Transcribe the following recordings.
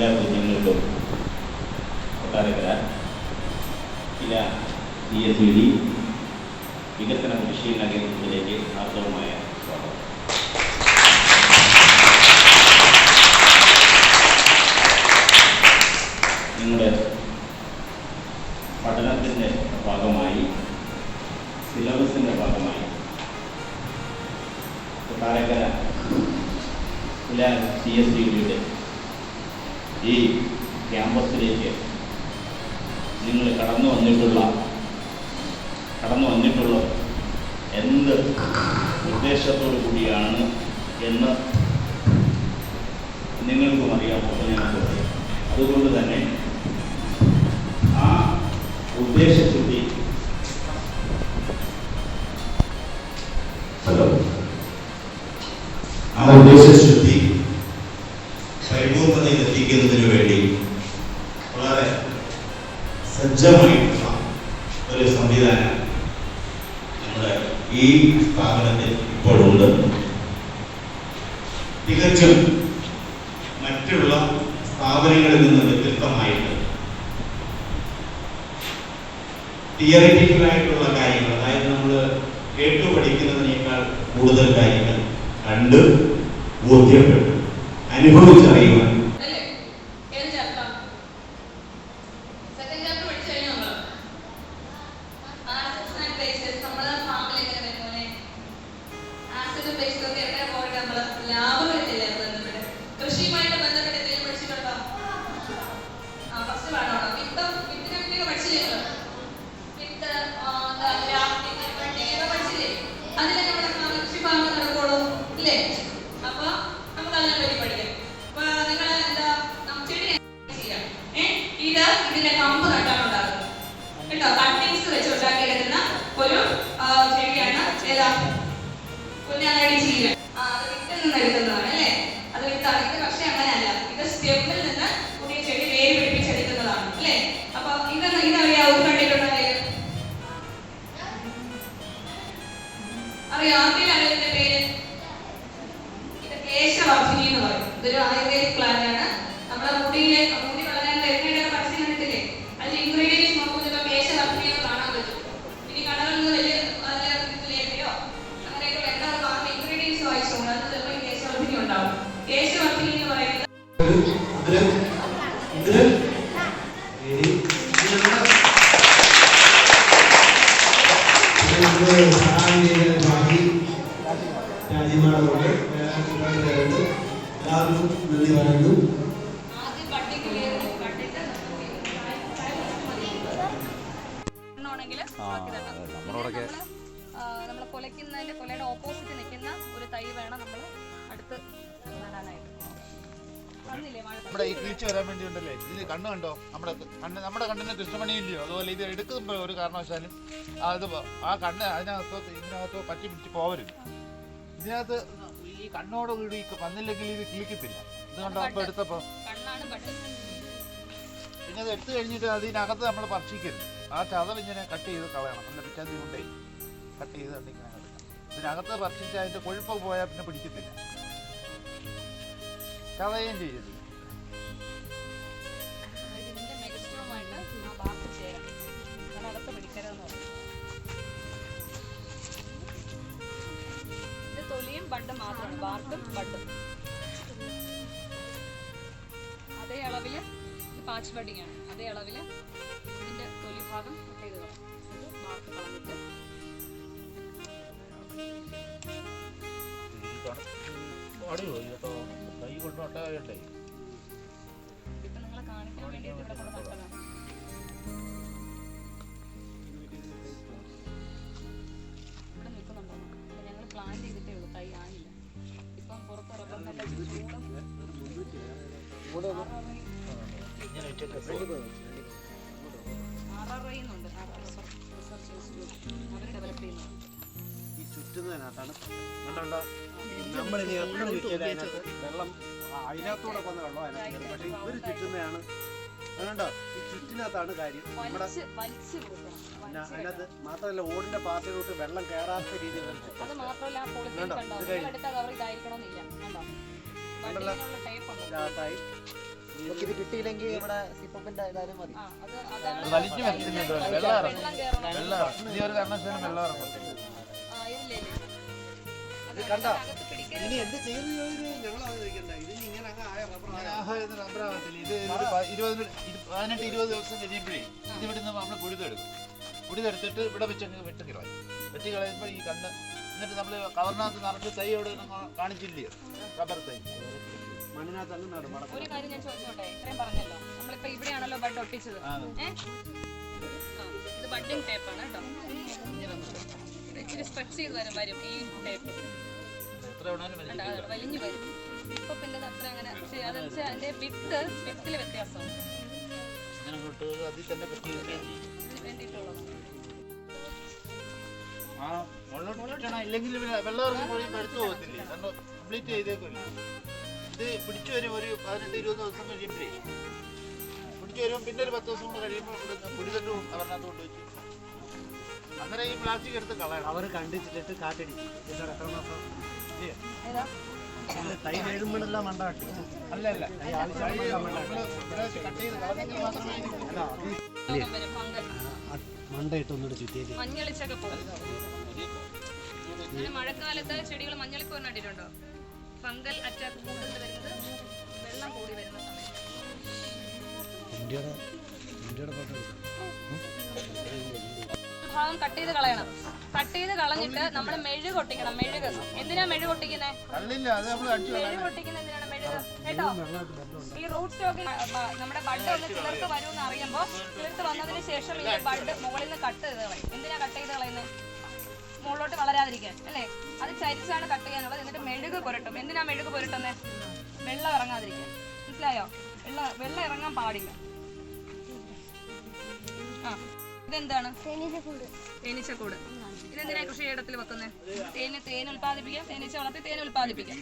എല്ലാ കുഞ്ഞുങ്ങൾക്കും ചില ഡി എസ് വി ഡി വികസന പരിശീലന കേന്ദ്രത്തിലേക്ക് ആർദ്രവുമായ സ്വാഗതം. നിങ്ങളുടെ പഠനത്തിന്റെ ഭാഗമായി സിലബസിന്റെ ഭാഗമായി കൊട്ടാരക്കര ചില സി എസ് ഡിയുടെ ഈ ക്യാമ്പസിലേക്ക് നിങ്ങൾ കടന്നു വന്നിട്ടുള്ള കടന്നു വന്നിട്ടുള്ള എന്ത് ഉദ്ദേശത്തോടു കൂടിയാണ് എന്ന് നിങ്ങൾക്കും അറിയാമോ ഞാൻ അതുകൊണ്ട് തന്നെ ആ ഉദ്ദേശശുദ്ധി ഹലോ. ആ ഉദ്ദേശശുദ്ധി പരിപൂർണതയിൽ എത്തിക്കുന്നതിന് വേണ്ടി വളരെ ഒരു സംവിധാനം നമ്മുടെ ഈ സ്ഥാപനത്തിൽ ഇപ്പോഴുണ്ട്. തികച്ചും മറ്റുള്ള സ്ഥാപനങ്ങളിൽ നിന്ന് വ്യത്യസ്തമായിട്ട് തിയറിറ്റിക്കലായിട്ടുള്ള കാര്യങ്ങൾ അതായത് നമ്മൾ കേട്ടു പഠിക്കുന്നതിനേക്കാൾ കൂടുതൽ കാര്യങ്ങൾ കണ്ട് ബോധ്യപ്പെട്ടു അനുഭവിച്ചറിയുവാൻ നമ്മുടെ ഈ വീഴ്ച വരാൻ വേണ്ടി ഉണ്ടല്ലേ ഇതിന് കണ്ണ് കണ്ടോ? നമ്മുടെ കണ്ണ് നമ്മുടെ കണ്ണിന് കൃഷ്ണമണി ഇല്ലയോ അതുപോലെ ഇത് എടുക്കുമ്പോൾ ഒരു കാരണവശാലും അത് ആ കണ്ണ് അതിനകത്തോ ഇതിനകത്തോ പറ്റി പിടിച്ച് പോവരുത്. ഇതിനകത്ത് ഈ കണ്ണോട് കൂടി വന്നില്ലെങ്കിൽ ഇത് കിളിക്കത്തില്ല. ഇത് കണ്ടോ? അപ്പം എടുത്തപ്പോൾ പിന്നെ അത് എടുത്തു കഴിഞ്ഞിട്ട് അതിനകത്ത് നമ്മൾ ഭക്ഷിക്കരുത് ആ ചതവ് ഇങ്ങനെ കട്ട് ചെയ്ത് കളയണം. നല്ല പിറ്റാതി കൊണ്ടേ കട്ട് ചെയ്ത് കണ്ടിങ്ങനെ ഇതിനകത്ത് ഭക്ഷിച്ച് അതിന്റെ കൊഴുപ്പ് പോയാൽ പിന്നെ പിടിക്കത്തില്ല. കളയുകയും ചെയ്യരുത്. ബഡും മാത്രമാണ് ബാർക്കും ബഡും അതേ അളവിൽ ഇത് പാച്ച് ബഡിങ് ആണ്. അതേ അളവിൽ ഇതിന്റെ തൊലി ഭാഗം കട്ട് ചെയ്ത് കളയാം. കളഞ്ഞിട്ട്. കൈ കൊണ്ട് ഡെവലപ്പ് ചെയ്യുന്നത് ഈ ചുറ്റുന്നതിനകത്താണ് കണ്ടോ നമ്മളിനി എത്ര ചുറ്റിയാലും വെള്ളം അതിനകത്തൂടെ വന്ന വെള്ളം അതിനകത്ത്. പക്ഷേ ഇവർ ചുറ്റുന്നതാണ് അതുകൊണ്ടോ ഈ ചുറ്റിനകത്താണ് കാര്യം നമ്മുടെ അതിനകത്ത് മാത്രമല്ല ഓടിന്റെ പാത്തിലോട്ട് വെള്ളം കയറാത്ത രീതിയിൽ കണ്ടോ ഇത് കഴിഞ്ഞു. കണ്ടോ കണ്ടല്ലോ? ടൈപ്പ് കിട്ടിയില്ലെങ്കിൽ സിപ്പപ്പിന്റെ ഏതായാലും മതി. വെള്ളം ഇറങ്ങും. വെള്ളം ഇറങ്ങും. ഇനി ഒരു കാരണവശാലും വെള്ളം ഇത് കണ്ടോ? ഇനി എന്ത് ചെയ്യുന്നു ഇതിന് ഇങ്ങനെ അങ്ങ് ആയ റബ്ബർ ഇത് ഒരു പ- ഇരുപത് പതിനെട്ട് ഇരുപത് ദിവസം കഴിയുമ്പോഴേ ഇത് ഇവിടെ നിന്ന് നമ്മൾ പുഴുതെടുക്കും പുഴുതെടുത്തിട്ട് ഇവിടെ വെച്ച് അങ്ങ് വെട്ടി കളയും. വെട്ടി കളയുമ്പോൾ ഈ കണ്ണ് എന്നിട്ട് നമ്മൾ കവറിനകത്ത് നിറച്ച് തൈ അവിടെ കാണിച്ചില്ലേ കാണിച്ചില്ലയോ? റബ്ബർ തൈ. ഒരു കാര്യം ഞാൻ ചോദിച്ചോട്ടെ? ഇത്രയും പറഞ്ഞല്ലോ. നമ്മളിപ്പോ ഇവിടെയാണല്ലോ ബഡ് ഒട്ടിച്ചത്. ഇത് ബഡിങ് ടേപ്പാണ് കേട്ടോ. ഇച്ചിരി സ്ട്രെച്ച് ചെയ്ത് വരും വരും ഈ ടേപ്പ്. വലിഞ്ഞു വരും. ഇപ്പൊ പിന്നെ അത്ര അങ്ങനെ പക്ഷേ അതെന്ന് വെച്ചാൽ അതിന്റെ വിത്ത് വിത്തിൽ വ്യത്യാസമാണ് ഇല്ലെങ്കിൽ വെള്ളം ഇറങ്ങി പോയി എടുത്തു പോകത്തില്ലേ? കാരണം കംപ്ലീറ്റ് ചെയ്തേക്കില്ല ഇത് പിടിച്ചു വരും ഒരു പതിനെട്ട് ഇരുപത് ദിവസം കഴിയുമ്പോഴേ. പിടിച്ചു വരുമ്പോൾ പിന്നെ ഒരു പത്ത് ദിവസം കൂടെ കഴിയുമ്പോൾ പുടിതട്ട് അവരിനകത്ത് കൊണ്ട് വെച്ചു. അന്നേരം ഈ പ്ലാസ്റ്റിക് എടുത്ത് കളയണം. അവർ കണ്ടിച്ചിട്ട് കാറ്റടി എന്നിട്ട് എത്ര മാസം? തൈ എഴുമ്പോഴെല്ലാം മണ്ടാട്ടി. അല്ല അല്ല കട്ട് ചെയ്ത് കളഞ്ഞെങ്കിൽ മാത്രമേ ഇത് അല്ല അത് രോഗം വരും ഫംഗൽ മണ്ട ഇട്ട് ഒന്നുകൂടെ ചുറ്റിയില്ലേ മഞ്ഞളിച്ചൊക്കെ പോകും. മഴക്കാലത്ത് ചെടികൾ മഞ്ഞളിപ്പ് കണ്ടിട്ടുണ്ടോ ഫംഗൽ അറ്റാക്ക് കൂടുതൽ വരുന്നത് വെള്ളം കൂടി വരുന്ന സമയത്ത്. ഇന്ത്യയുടെ ഇന്ത്യയുടെ ഭാഗം കട്ട് ചെയ്ത് കളയണം. കട്ട് ചെയ്ത് കളഞ്ഞിട്ട് നമ്മൾ മെഴുക് ഒട്ടിക്കണം മെഴുക്. എന്തിനാ മെഴുക് അടിച്ചു മെഴുക് ഒട്ടിക്കുന്നത് എന്തിനാണ് മെഴുക്? കേട്ടോ? ഈ റൂട്ട് സ്റ്റോക്ക് നമ്മുടെ ബഡ് ഒന്ന് കിളിർത്ത് വരുമെന്ന് അറിയുമ്പോൾ കിളിർത്ത് വന്നതിന് ശേഷം ഈ ബഡ് മുകളിൽ നിന്ന് കട്ട് ചെയ്ത് കളയും. എന്തിനാ കട്ട് ചെയ്ത് കളയുന്നത് മുകളിലോട്ട് വളരാതിരിക്കാൻ അല്ലേ? അത് ചരിച്ചാണ് കട്ട് ചെയ്യാനുള്ളത് എന്നിട്ട് മെഴുക് പുരട്ടും. എന്തിനാ മെഴുക് പുരട്ടുന്നത് വെള്ളം ഇറങ്ങാതിരിക്കാൻ. മനസ്സിലായോ? വെള്ള വെള്ളം ഇറങ്ങാൻ പാടില്ല. ആ. ഇതെന്താണ്? തേനീച്ചക്കൂട്. ഇതെന്തിനാ കൃഷിയിടത്തിൽ വെക്കുന്നത് തേന് തേൻ ഉൽപ്പാദിപ്പിക്കാം. തേനീച്ച വളർത്തി തേൻ ഉൽപ്പാദിപ്പിക്കാം.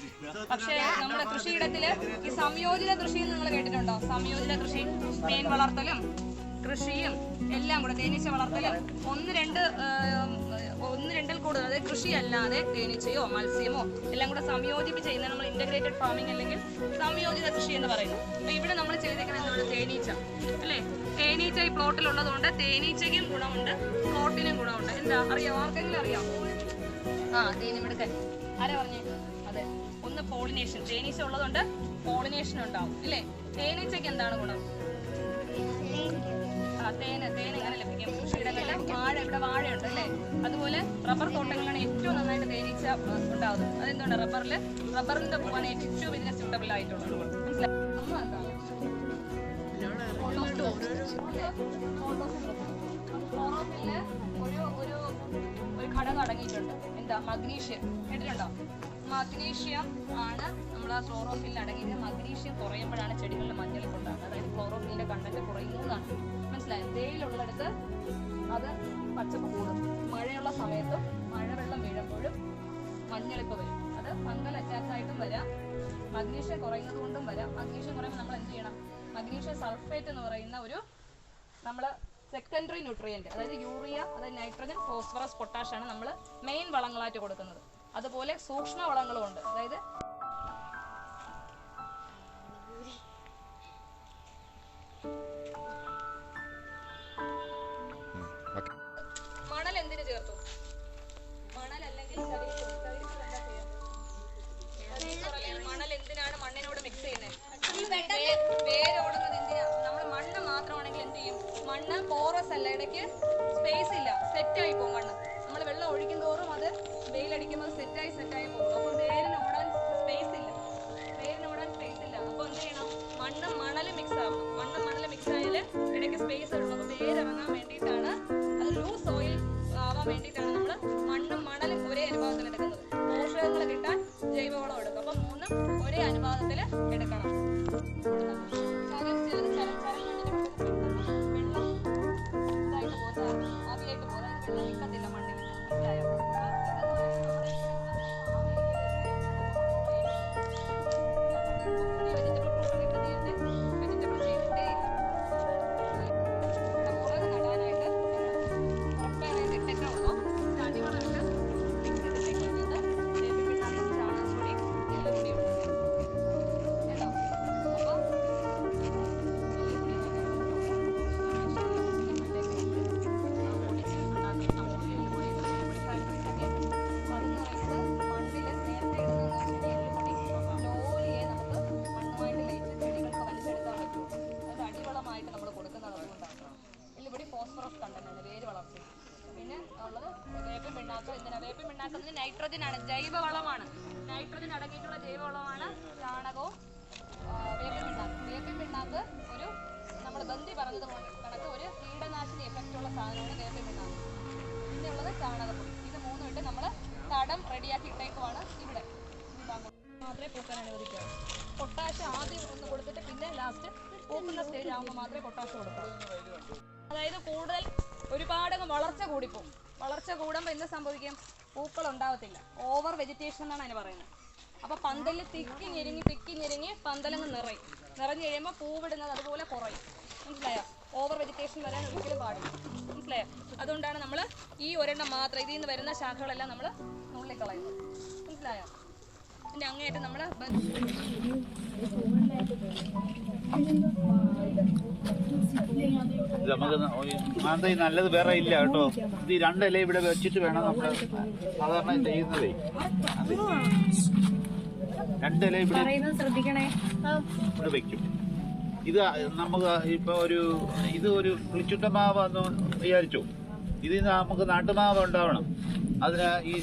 പക്ഷേ നമ്മുടെ കൃഷിയിടത്തിൽ ഈ സംയോജിത കൃഷി നിങ്ങൾ കേട്ടിട്ടുണ്ടോ? സംയോജിത കൃഷി തേൻ വളർത്തലും കൃഷിയും എല്ലാം കൂടെ തേനീച്ച വളർത്തലും ഒന്ന് രണ്ട് ഒന്ന് രണ്ടിൽ കൂടുതൽ അതായത് കൃഷി അല്ലാതെ തേനീച്ചയോ മത്സ്യമോ എല്ലാം കൂടെ സംയോജിപ്പിച്ച് ചെയ്യുന്ന നമ്മൾ ഇന്റഗ്രേറ്റഡ് ഫാമിംഗ് അല്ലെങ്കിൽ സംയോജിത കൃഷി എന്ന് പറയുന്നു. അപ്പൊ ഇവിടെ നമ്മൾ ചെയ്തേക്കുന്നത് എന്താണ്? തേനീച്ച. അല്ലേ? തേനീച്ച ഈ പ്ലോട്ടിലുള്ളതുകൊണ്ട് തേനീച്ചയ്ക്കും ഗുണമുണ്ട് പ്ലോട്ടിനും ഗുണമുണ്ട്. എന്താ? അറിയാം? ആർക്കെങ്കിലും അറിയാം? ആ തേനിമിടുക്കൻ ആരാ പറഞ്ഞു? അതെ. ഒന്ന് പോളിനേഷൻ തേനീച്ച ഉള്ളതുകൊണ്ട് പോളിനേഷൻ ഉണ്ടാവും. അല്ലേ? തേനീച്ചയ്ക്ക് എന്താണ് ഗുണം? തേന് തേൻ എങ്ങനെ ലഭിക്കും. കൃഷിയിടങ്ങളിൽ വാഴ ഇവിടെ വാഴയുണ്ട് അല്ലേ? അതുപോലെ റബ്ബർ തോട്ടങ്ങളിലാണ് ഏറ്റവും നന്നായിട്ട് തേനീച്ച ഉണ്ടാകുന്നത് അതെന്തുകൊണ്ട്? റബ്ബറിൽ റബ്ബറിന്റെ പൂവാണ് ഏറ്റവും ഇതിന് സ്യൂട്ടബിൾ ആയിട്ടുള്ളത്. മനസ്സിലായോ? ഒരു ഒരു ഒരു ഘടകം അടങ്ങിയിട്ടുണ്ട് എന്താ? മഗ്നീഷ്യം. കേട്ടിട്ടുണ്ടോ? മഗ്നീഷ്യം ആണ് നമ്മൾ ആ ക്ലോറോഫില്ലിൽ അടങ്ങിയത് മഗ്നീഷ്യം കുറയുമ്പോഴാണ് ചെടികളിൽ മഞ്ഞളിപ്പ് ഉണ്ടാകുന്നത് അതായത് ക്ലോറോഫില്ലിന്റെ കണ്ടന്റ് കുറയുന്നതാണ്. മനസ്സിലായോ. തേയിലുള്ളിടത്ത് അത് പച്ചപ്പ് കൂടും. മഴയുള്ള സമയത്തും മഴവെള്ളം വീഴുമ്പോഴും മഞ്ഞളിപ്പ് വരും. അത് ഫംഗൽ അറ്റാക്ക് ആയിട്ടും വരാം. മഗ്നീഷ്യം കുറയുന്നത് കൊണ്ടും വരാം. മഗ്നീഷ്യം കുറയുമ്പോൾ നമ്മൾ എന്ത് ചെയ്യണം? മഗ്നീഷ്യം സൾഫേറ്റ് എന്ന് പറയുന്ന ഒരു നമ്മൾ സെക്കൻഡറി ന്യൂട്രിയന്റ് അതായത് യൂറിയ അതായത് നൈട്രജൻ ഫോസ്ഫറസ് പൊട്ടാഷ് ആണ് നമ്മൾ മെയിൻ വളങ്ങളായിട്ട് കൊടുക്കുന്നത്. അതുപോലെ സൂക്ഷ്മ വളങ്ങളും ഉണ്ട്. അതായത് സെറ്റായി സെറ്റായി പോകും. വേപ്പിൻ നൈട്രജൻ ആണ് ജൈവവളമാണ്. നൈട്രജൻ അടങ്ങിയിട്ടുള്ള ജൈവവളമാണ് ചാണകവും വേപ്പിൻപിണ്ണാക്ക്. വേപ്പിൻ പിണ്ണാക്ക് വേപ്പിൻ പിണ്ണാക്ക് ഒരു നമ്മൾ ബന്ദി പറഞ്ഞത് കണക്ക് ഒരു കീടനാശിനി എഫക്റ്റ് ഉള്ള സാധനമാണ് വേപ്പിൻ പിണ്ണാക്ക് പിന്നെ ഉള്ളത് ചാണകപ്പൊടി. ഇത് മൂന്നും ഇട്ട് നമ്മൾ തടം റെഡിയാക്കി ഇട്ടേക്കുവാണ് ഇവിടെ. മാത്രമേ പൂക്കാൻ അനുവദിക്കാവൂ പൊട്ടാഷ് ആദ്യം ഒന്ന് കൊടുത്തിട്ട് പിന്നെ ലാസ്റ്റ് പൂക്കുന്ന സ്റ്റേജ് ആകുമ്പോൾ മാത്രമേ പൊട്ടാഷ് കൊടുക്കാവൂ അതായത് കൂടുതൽ ഒരുപാട് അങ്ങ് വളർച്ച കൂടിപ്പോകും വളർച്ച കൂടുമ്പോൾ എന്ത് സംഭവിക്കും? പൂക്കൾ ഉണ്ടാവത്തില്ല ഓവർ വെജിറ്റേഷൻ എന്നാണ് അതിന് പറയുന്നത്. അപ്പോൾ പന്തലിൽ തിക്കി ഞെരുങ്ങി തിക്കി ഞെരുങ്ങി പന്തലങ്ങ് നിറയും. നിറഞ്ഞു കഴിയുമ്പോൾ പൂവിടുന്നത് അതുപോലെ കുറയും. മനസ്സിലായോ? ഓവർ വെജിറ്റേഷൻ വരാൻ ഒരിക്കലും പാടില്ല. മനസ്സിലായോ? അതുകൊണ്ടാണ് നമ്മൾ ഈ ഒരെണ്ണം മാത്രം ഇതിൽ നിന്ന് വരുന്ന ശാഖകളെല്ലാം നമ്മൾ നുള്ളിക്കളയുന്നത്. മനസ്സിലായോ? പിന്നെ അങ്ങേയറ്റം നമ്മൾ നമുക്ക് മാന്തി നല്ലത് വേറെ ഇല്ല കേട്ടോ. ഇത് രണ്ടല്ലേ രണ്ടില ഇവിടെ വെച്ചിട്ട് വേണം നമ്മൾ സാധാരണ ചെയ്യുന്നതേ. രണ്ടല്ലേ രണ്ടില ഇവിടെ ഇവിടെ വെക്കും. ഇത് നമുക്ക് ഇപ്പൊ ഒരു ഇത് ഒരു പുളിച്ചുട്ട മാവ് എന്ന് വിചാരിച്ചു. ഇതിൽ നിന്ന് നമുക്ക് നാട്ടുമാവ് ഉണ്ടാവണം. അതിന് ഈ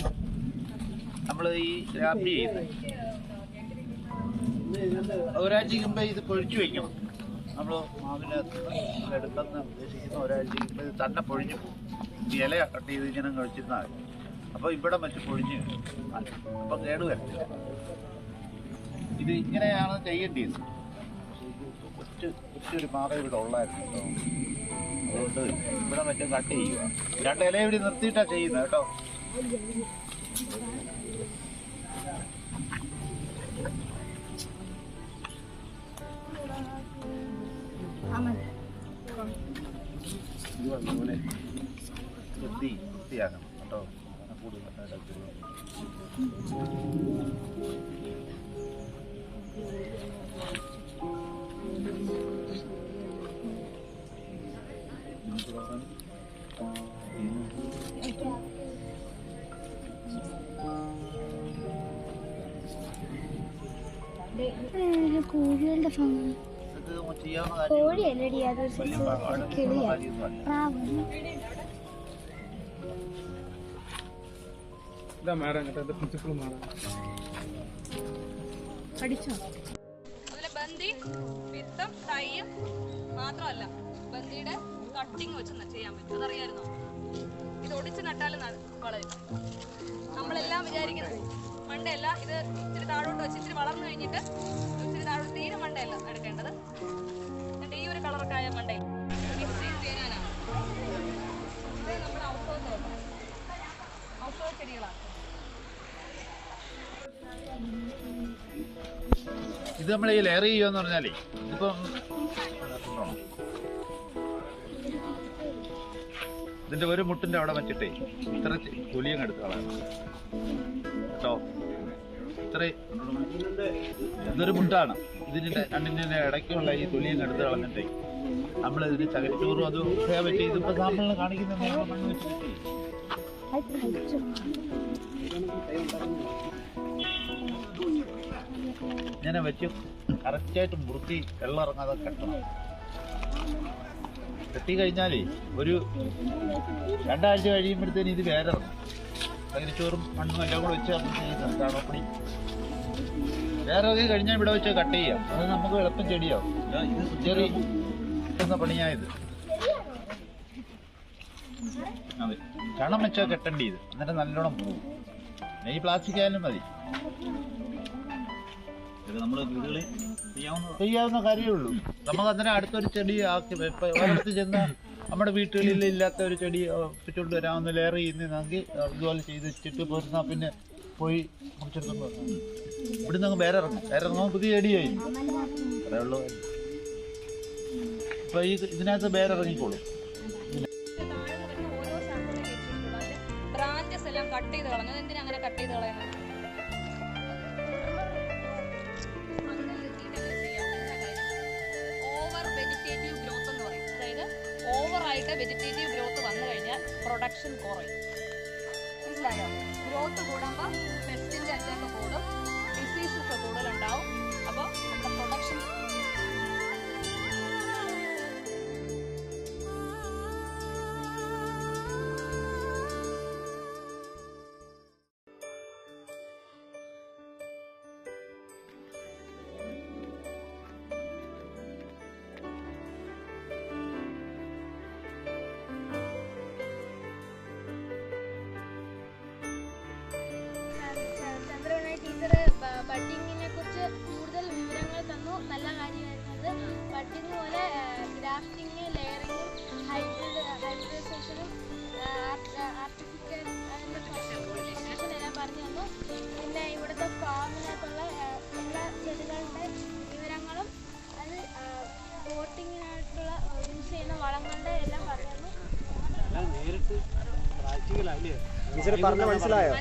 നമ്മൾ ഈ രാത്രി ചെയ്യുന്നത്. ഒരാഴ്ചക്ക് മുമ്പേ ഇത് പൊഴിച്ചു വെക്കണം. നമ്മൾ മാവിനകത്ത് എടുക്കുന്ന ഉദ്ദേശിക്കുന്ന ഒരാഴ്ചക്ക് മുമ്പ് ഇത് തന്നെ പൊഴിഞ്ഞു പോകും. ഇല കട്ട് ചെയ്ത് ഇങ്ങനെ കഴിച്ചിരുന്നാൽ അപ്പോൾ ഇവിടെ വെച്ച് പൊഴിഞ്ഞ് അപ്പം കേടുവരത്തില്ല ഇത് ഇങ്ങനെയാണ് ചെയ്യേണ്ടത് കുറച്ച് ഒറ്റൊരു മാറ ഇവിടെ ഉള്ളായിരുന്നു കേട്ടോ. അതുകൊണ്ട് ഇവിടെ വെച്ച് കട്ട് ചെയ്യുക. രണ്ട് ഇല ഇവിടെ നിർത്തിയിട്ടാണ് ചെയ്യുന്നത് കേട്ടോ. ഇത് അതുപോലെ വൃത്തി വൃത്തിയാക്കണം കേട്ടോ കൂടുതൽ കോഴികളുടെ ഫംഗം ഇത് ചെയ്യാവുന്ന കാര്യം കോഴിയല്ലടി അത് വലിയ പാടാണ് കിളിയാ. കാര്യമൊന്നുമല്ല പ്രാവ് അതുപോലെ ബന്ദി പിത്തം തയ്യും മാത്രമല്ല ബന്ദിയുടെ കട്ടിങ് വെച്ച് ചെയ്യാൻ പറ്റും. അതറിയായിരുന്നോ? ഇത് ഒടിച്ച് നട്ടാലും വളരും നമ്മളെല്ലാം വിചാരിക്കുന്നത് പണ്ടല്ല ഇത് ഇച്ചിരി താഴോട്ട് വെച്ച് ഇച്ചിരി വളർന്നു കഴിഞ്ഞിട്ട് ഇച്ചിരി മണ്ടയല്ല എടുക്കേണ്ടത്? എന്നിട്ട് ഈ ഒരു കളറൊക്കെ ആയ മണ്ടയിൽ മിക്സി തേനാനാണ് ഇത് നമ്മുടെ ഔഷധ ഔഷധ ചെടികളാണ്. ഇത് നമ്മൾ ഈ ലെയർ ചെയ്യുമെന്ന് പറഞ്ഞാലേ ഇതിപ്പം ഇതിന്റെ ഒരു മുട്ടിന്റെ അവിടെ വെച്ചിട്ടേ ഇത്ര തൊലിയും എടുത്ത് കളയണം കേട്ടോ? ഇത്ര. ഇതൊരു മുട്ടാണ്. ഇതിന്റെ രണ്ടിന്റെ ഇടയ്ക്കുള്ള ഈ തൊലിയും എടുത്ത് കളഞ്ഞിട്ടേ നമ്മൾ ഇതിന് അത് വെച്ച് ഇതിപ്പോ സാമ്പിളിന് കാണിക്കുന്ന ഇങ്ങനെ വെച്ച് കറക്റ്റായിട്ട് മുറുക്കി വെള്ളം ഇറങ്ങാതെ കെട്ടണം. കെട്ടി ഒരു രണ്ടാഴ്ച കഴിയുമ്പോഴത്തേന് ഇത് വേരിറങ്ങും. തകരിച്ചോറും മണ്ണും എല്ലാം കൂടെ വെച്ച് ചാണകപ്പൊടി വേറെ ഒക്കെ കഴിഞ്ഞാൽ ഇവിടെ വെച്ച് കട്ട് ചെയ്യാം. അത് നമുക്ക് എളുപ്പം ചെടിയാവും. ചെറിയ പണിയായത് അതെ. ചണം വെച്ചാൽ കെട്ടേണ്ടി ഇത്. എന്നിട്ട് നല്ലോണം പോകും ഈ പ്ലാസ്റ്റിക് ആയാലും മതി. ചെയ്യാവുന്ന കാര്യമേ ഉള്ളൂ നമുക്ക് അന്നേരം അടുത്തൊരു ചെടി ആക്കി അടുത്ത് ഒരിടത്ത് ചെന്ന് നമ്മുടെ വീട്ടുകളിൽ ഇല്ലാത്ത ഒരു ചെടി ഒപ്പിച്ചുകൊണ്ട് വരാവുന്ന ലെയർ ചെയ്യുന്നെങ്കിൽ ഇതുപോലെ ചെയ്ത് വെച്ചിട്ട് പോരുന്ന പിന്നെ പോയി മുറിച്ചെടുത്തോണ്ട്. ഇവിടുന്ന് അങ്ങ് വേറെ ഇറങ്ങും. വേറെ ഇറങ്ങുമ്പോൾ പുതിയ ചെടിയായി. അത്രേ ഉള്ളൂ. ഇപ്പൊ ഈ ഇതിനകത്ത് വേറെ ഇറങ്ങിക്കോളും. ബ്രാഞ്ചസ് കട്ട് ചെയ്ത് അങ്ങനെ കട്ട് ചെയ്ത് കളയുന്നത്? വെജിറ്റേറ്റീവ് ഗ്രോത്ത് എന്ന് പറയും. അതായത് ഓവറായിട്ട് വെജിറ്റേറ്റീവ് ഗ്രോത്ത് വന്നു കഴിഞ്ഞാൽ പ്രൊഡക്ഷൻ കുറയും. മനസ്സിലായോ? ഗ്രോത്ത് കൂടുമ്പോൾ പെസ്റ്റിന്റെ അറ്റാക്ക് കൂടും. ഡിസീസസ് കൂടുതലുണ്ടാവും. ടീച്ചർ പറഞ്ഞ മനസ്സിലായോ?